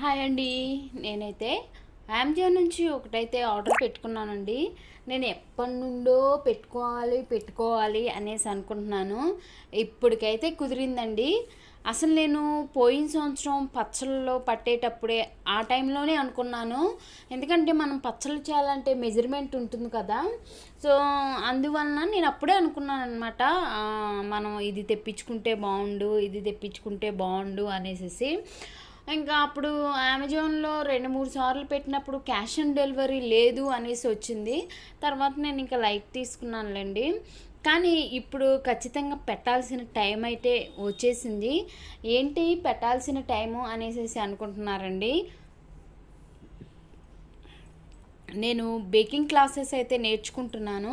Hi అండి. నేనైతే Amazon నుంచి ఒకటైతే ఆర్డర్ పెట్టుకున్నానండి. నేను ఎప్పటి నుండో పెట్టుకోవాలి పెట్టుకోవాలి అనేసి అనుకుంటున్నాను. ఇప్పటికైతే కుదిరిందండి. అసలు నేను పోయిన సంవత్సరం పచ్చళ్ళలో పట్టేటప్పుడే ఆ టైంలోనే అనుకున్నాను. ఎందుకంటే మనం పచ్చళ్ళు చేయాలంటే మెజర్మెంట్ ఉంటుంది కదా. సో అందువలన నేను అప్పుడే అనుకున్నాను అనమాట మనం ఇది తెప్పించుకుంటే బాగుండు ఇది తెప్పించుకుంటే బాగుండు అనేసి ఇంకా అప్పుడు అమెజాన్లో రెండు మూడు సార్లు పెట్టినప్పుడు క్యాష్ ఆన్ డెలివరీ లేదు అనేసి వచ్చింది. తర్వాత నేను ఇంకా లైట్ తీసుకున్నానులేండి. కానీ ఇప్పుడు ఖచ్చితంగా పెట్టాల్సిన టైం అయితే వచ్చేసింది. ఏంటి పెట్టాల్సిన టైము అనేసి అనుకుంటున్నారండి? నేను బేకింగ్ క్లాసెస్ అయితే నేర్చుకుంటున్నాను.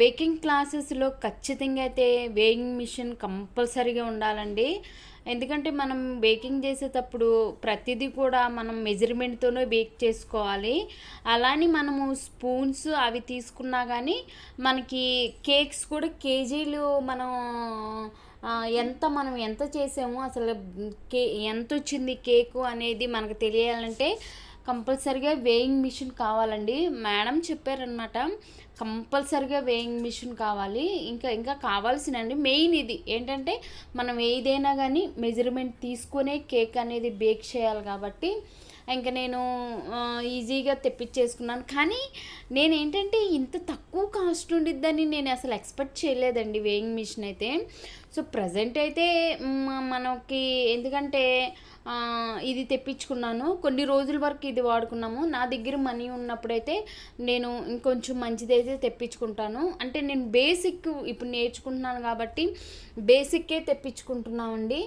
బేకింగ్ క్లాసెస్లో ఖచ్చితంగా అయితే వేయింగ్ మిషన్ కంపల్సరీగా ఉండాలండి. ఎందుకంటే మనం బేకింగ్ చేసేటప్పుడు ప్రతిదీ కూడా మనం మెజర్మెంట్తోనే బేక్ చేసుకోవాలి. అలానే మనము స్పూన్స్ అవి తీసుకున్నా కానీ మనకి కేక్స్ కూడా కేజీలు మనం ఎంత మనం ఎంత చేసామో అసలు కే ఎంత వచ్చింది కేకు అనేది మనకు తెలియాలంటే కంపల్సరిగా వేయింగ్ మిషన్ కావాలండి. మేడం చెప్పారనమాట కంపల్సరిగా వేయింగ్ మిషన్ కావాలి. ఇంకా ఇంకా కావాల్సినండి మెయిన్ ఇది. ఏంటంటే మనం ఏదైనా కానీ మెజర్మెంట్ తీసుకునే కేక్ అనేది బేక్ చేయాలి కాబట్టి ఇంకా నేను ఈజీగా తెప్పించేసుకున్నాను. కానీ నేను ఏంటంటే ఇంత తక్కువ కాస్ట్ ఉండిద్దని నేను అసలు ఎక్స్పెక్ట్ చేయలేదండి వేయింగ్ మిషన్ అయితే. సో ప్రజెంట్ అయితే మనకి ఎందుకంటే ఇది తెప్పించుకున్నాను. కొన్ని రోజుల వరకు ఇది వాడుకున్నాము. నా దగ్గర మనీ ఉన్నప్పుడైతే నేను ఇంకొంచెం మంచిదైతే తెప్పించుకుంటాను. అంటే నేను బేసిక్ ఇప్పుడు నేర్చుకుంటున్నాను కాబట్టి బేసిక్కే తెప్పించుకుంటున్నామండి.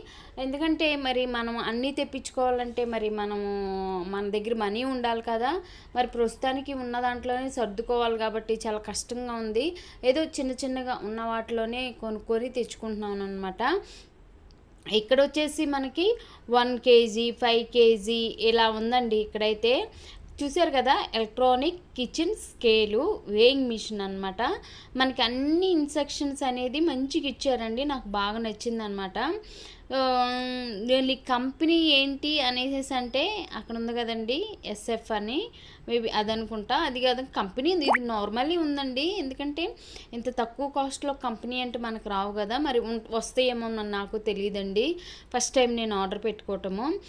ఎందుకంటే మరి మనం అన్నీ తెప్పించుకోవాలంటే మరి మనము మన దగ్గర మనీ ఉండాలి కదా. మరి ప్రస్తుతానికి ఉన్న దాంట్లోనే సర్దుకోవాలి కాబట్టి చాలా కష్టంగా ఉంది. ఏదో చిన్న చిన్నగా ఉన్న వాటిలోనే కొనుక్కొని తెచ్చుకుంటున్నాను. అనమాట ఇక్కడ వచ్చేసి మనకి వన్ కేజీ ఫైవ్ కేజీ ఇలా ఉందండి ఇక్కడైతే. చూసారు కదా? Electronic kitchen scale weighing machine అనమాట మనకి అన్ని ఇన్స్ట్రక్షన్స్ అనేది మంచిగా ఇచ్చారండి. నాకు బాగా నచ్చిందనమాట అనమాట దీని కంపెనీ ఏంటి అనేసి అంటే అక్కడ ఉంది కదండి ఎస్ఎఫ్ అని. మేబీ అదనుకుంటా. అది కాదు కంపెనీ ఇది నార్మల్లీ ఉందండి. ఎందుకంటే ఇంత తక్కువ కాస్ట్లో కంపెనీ అంటే మనకు రావు కదా. మరి వస్తాయేమో నాకు తెలియదండి. ఫస్ట్ టైం నేను ఆర్డర్ పెట్టుకోవటము.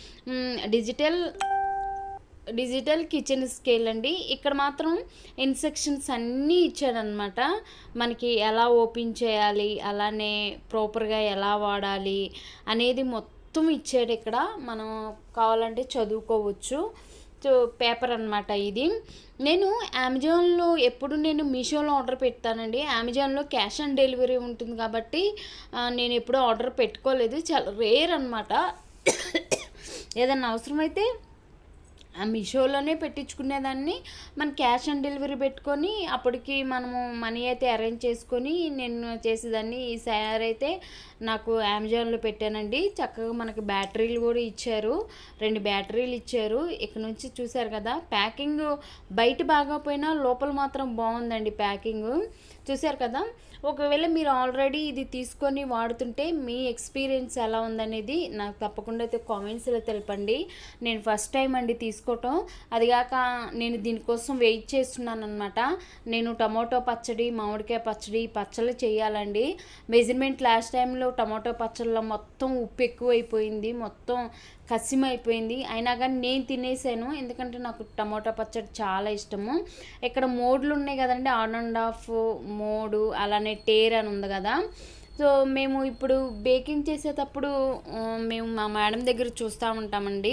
డిజిటల్ డిజిటల్ కిచెన్ స్కేల్ అండి. ఇక్కడ మాత్రం ఇన్స్ట్రక్షన్స్ అన్నీ ఇచ్చాడనమాట మనకి ఎలా ఓపెన్ చేయాలి అలానే ప్రాపర్గా ఎలా వాడాలి అనేది మొత్తం ఇచ్చాడు ఇక్కడ. మనం కావాలంటే చదువుకోవచ్చు. సో పేపర్ అనమాట ఇది. నేను అమెజాన్లో ఎప్పుడు నేను మీషోలో ఆర్డర్ పెడతానండి అమెజాన్లో క్యాష్ ఆన్ డెలివరీ ఉంటుంది కాబట్టి నేను ఎప్పుడూ ఆర్డర్ పెట్టుకోలేదు. చాలా రేర్ అనమాట ఏదన్నా అవసరమైతే మీషోలోనే పెట్టించుకునేదాన్ని. మన క్యాష్ ఆన్ డెలివరీ పెట్టుకొని అప్పటికి మనము మనీ అయితే అరేంజ్ చేసుకొని నేను చేసేదాన్ని. ఈ సార్ అయితే నాకు అమెజాన్లో పెట్టానండి. చక్కగా మనకి బ్యాటరీలు కూడా ఇచ్చారు. రెండు బ్యాటరీలు ఇచ్చారు. ఇక్కడ నుంచి చూసారు కదా ప్యాకింగ్ బయట బాగా లోపల మాత్రం బాగుందండి ప్యాకింగ్. చూశారు కదా? ఒకవేళ మీరు ఆల్రెడీ ఇది తీసుకొని వాడుతుంటే మీ ఎక్స్పీరియన్స్ ఎలా ఉందనేది నాకు తప్పకుండా అయితే కామెంట్స్లో తెలపండి. నేను ఫస్ట్ టైం అండి తీసుకోవటం. అదిగాక నేను దీనికోసం వెయిట్ చేస్తున్నాను అనమాట నేను టమాటో పచ్చడి మామిడికాయ పచ్చడి పచ్చళ్ళు చేయాలండి. మెజర్మెంట్ లాస్ట్ టైంలో టమాటో పచ్చళ్ళలో మొత్తం ఉప్పు ఎక్కువైపోయింది. మొత్తం కసిమైపోయింది. అయినా కానీ నేను తినేసాను. ఎందుకంటే నాకు టమోటా పచ్చడి చాలా ఇష్టము. ఇక్కడ మోడ్లు ఉన్నాయి కదండి. ఆన్ అండ్ ఆఫ్ మోడు అలానే టేర్ అని ఉంది కదా. సో మేము ఇప్పుడు బేకింగ్ చేసేటప్పుడు మేము మా మేడం దగ్గర చూస్తూ ఉంటామండి.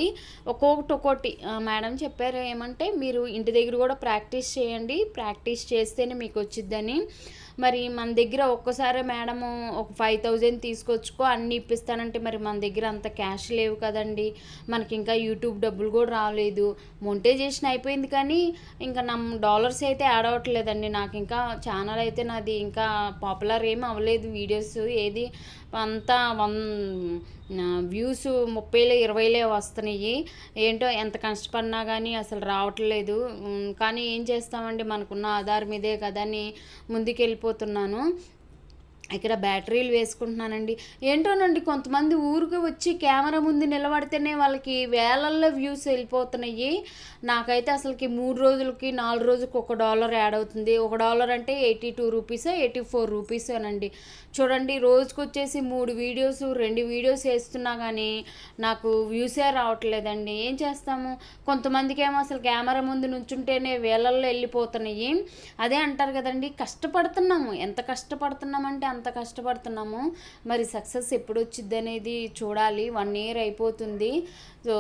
ఒక్కొక్కటి ఒక్కొక్కటి. మేడం చెప్పారు ఏమంటే మీరు ఇంటి దగ్గర కూడా ప్రాక్టీస్ చేయండి. ప్రాక్టీస్ చేస్తేనే మీకు వచ్చిద్దని. మరి మన దగ్గర ఒక్కసారి మేడము ఒక ఫైవ్ థౌజండ్ తీసుకొచ్చుకో అన్నీ ఇప్పిస్తానంటే మరి మన దగ్గర అంత క్యాష్ లేవు కదండి. మనకి ఇంకా యూట్యూబ్ డబ్బులు కూడా రాలేదు. మొంటేజేషన్ అయిపోయింది కానీ ఇంకా నా డాలర్స్ అయితే యాడ్ అవ్వట్లేదండి. నాకు ఇంకా ఛానల్ అయితే నాది ఇంకా పాపులర్ ఏం అవ్వలేదు. వీడియోస్ ఏది అంతా వన్ వ్యూస్ ముప్పైలో ఇరవైలే వస్తున్నాయి. ఏంటో ఎంత కష్టపడినా కానీ అసలు రావట్లేదు. కానీ ఏం చేస్తామండి? మనకున్న ఆధార్ మీదే కదా అని ముందుకెళ్ళిపోతున్నాను. ఇక్కడ బ్యాటరీలు వేసుకుంటున్నానండి. ఏంటోనండి కొంతమంది ఊరికి వచ్చి కెమెరా ముందు నిలబడితేనే వాళ్ళకి వేలల్లో వ్యూస్ వెళ్ళిపోతున్నాయి. నాకైతే అసలుకి మూడు రోజులకి నాలుగు రోజులకి ఒక డాలర్ యాడ్ అవుతుంది. ఒక డాలర్ అంటే eighty two rupees eighty four rupees అనండి చూడండి రోజుకి వచ్చేసి మూడు వీడియోస్ రెండు వీడియోస్ వేస్తున్నా కానీ నాకు వ్యూసే రావట్లేదండి. ఏం చేస్తాము? కొంతమందికి ఏమో అసలు కెమెరా ముందు నుంచుంటేనే వేలల్లో వెళ్ళిపోతున్నాయి. అదే అంటారు కదండి కష్టపడుతున్నాము. ఎంత కష్టపడుతున్నామంటే అంత అంత కష్టపడుతున్నాము. మరి సక్సెస్ ఎప్పుడు వచ్చింది అనేది చూడాలి. వన్ ఇయర్ అయిపోతుంది. సో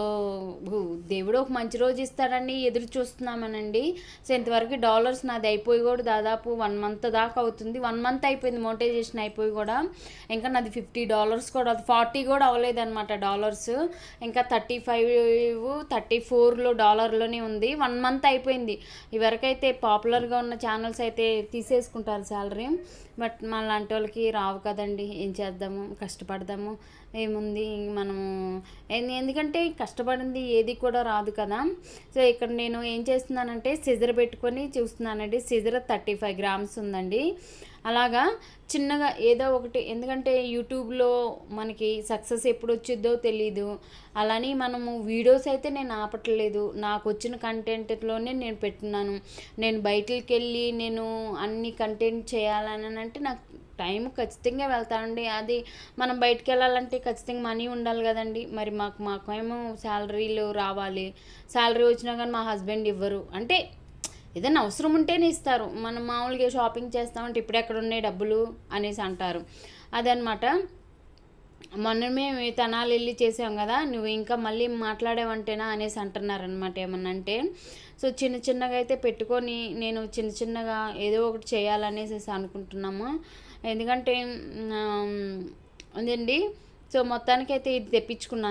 దేవుడు ఒక మంచి రోజు ఇస్తాడని ఎదురు చూస్తున్నామనండి. సో ఇంతవరకు డాలర్స్ నాది అయిపోయి కూడా దాదాపు వన్ మంత్ దాకా అవుతుంది. వన్ మంత్ అయిపోయింది మోటైజేషన్ అయిపోయి కూడా. ఇంకా నాది ఫిఫ్టీ డాలర్స్ కూడా ఫార్టీ కూడా అవ్వలేదన్నమాట డాలర్స్. ఇంకా థర్టీ ఫైవ్ థర్టీ ఫోర్లో డాలర్లోనే ఉంది. వన్ మంత్ అయిపోయింది. ఇవరకైతే పాపులర్గా ఉన్న ఛానల్స్ అయితే తీసేసుకుంటారు శాలరీ. బట్ మన లాంటి వాళ్ళకి రావు కదండి ఏం చేద్దాము కష్టపడదాము ఏముంది మనము ఎందుకంటే కష్టపడింది ఏది కూడా రాదు కదా. సో ఇక్కడ నేను ఏం చేస్తున్నానంటే సిజర్ పెట్టుకొని చూస్తున్నానండి సిజర్ థర్టీ ఫైవ్ గ్రామ్స్ ఉందండి. అలాగా చిన్నగా ఏదో ఒకటి ఎందుకంటే యూట్యూబ్లో మనకి సక్సెస్ ఎప్పుడు వచ్చిద్దో తెలీదు. అలానే మనము వీడియోస్ అయితే నేను ఆపట్లేదు. నాకు వచ్చిన కంటెంట్లోనే నేను పెట్టున్నాను. నేను బయటికి వెళ్ళి నేను అన్ని కంటెంట్ చేయాలని అంటే నాకు టైం ఖచ్చితంగా వెళ్తానండి. అది మనం బయటికి వెళ్ళాలంటే ఖచ్చితంగా మనీ ఉండాలి కదండి. మరి మాకు మాకేమో శాలరీలు రావాలి. శాలరీ వచ్చినా కానీ మా హస్బెండ్ ఇవ్వరు. అంటే ఏదైనా అవసరం ఉంటేనే ఇస్తారు. మనం మామూలుగా షాపింగ్ చేస్తామంటే ఇప్పుడు ఎక్కడ ఉన్నాయి డబ్బులు అనేసి అంటారు. అదనమాట. మొన్న మేము తనాలు వెళ్ళి చేసాం కదా నువ్వు ఇంకా మళ్ళీ మాట్లాడేవంటేనా అనేసి అంటున్నారనమాట ఏమన్నా అంటే. సో చిన్న చిన్నగా అయితే పెట్టుకొని నేను చిన్న చిన్నగా ఏదో ఒకటి చేయాలనేసి అనుకుంటున్నాము. ఎందుకంటే అదండి? సో మొత్తానికైతే ఇది తెప్పించుకున్నాను.